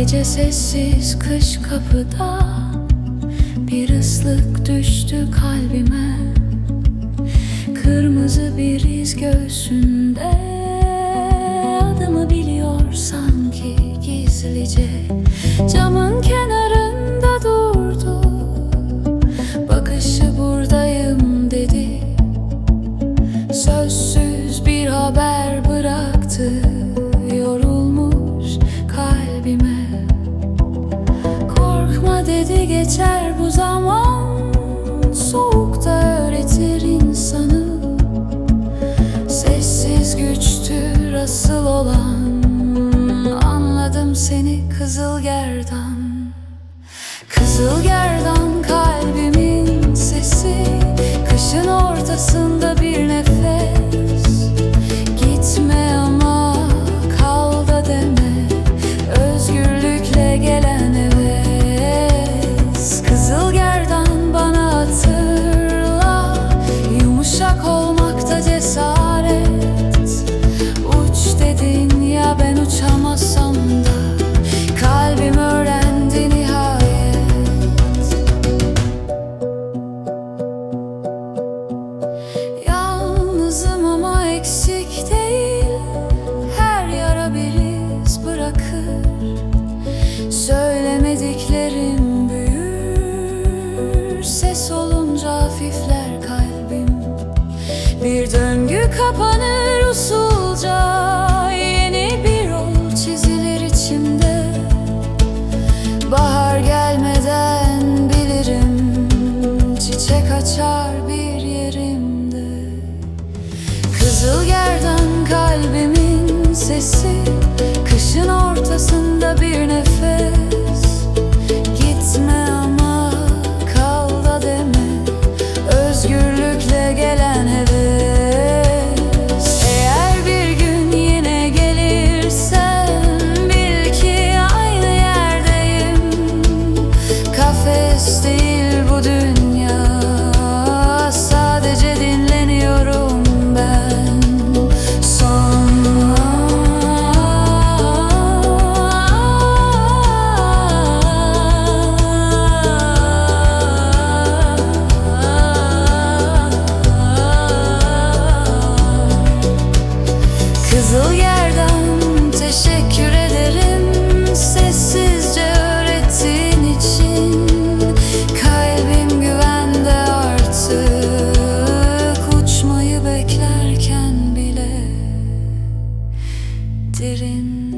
Gece sessiz kış kapıda Bir ıslık düştü kalbime. Kırmızı bir iz göğsünde Adımı biliyor sanki gizlice. Camın kenarında geçer bu zaman. Soğukta öğretir insanı. Sessiz güçtür asıl olan. Anladım seni kızıl gerdan. Kızıl gerdan kalbimin sesi. Kışın ortasında bir nefes hafifler kalbim. Bir döngü kapanır usulca Yeni bir yol çizilir içimde. Bahar gelmeden bilirim Çiçek açar bir yerimde. Kızıl gerdan kalbimin sesi Kışın ortasında bir nefes değil Derin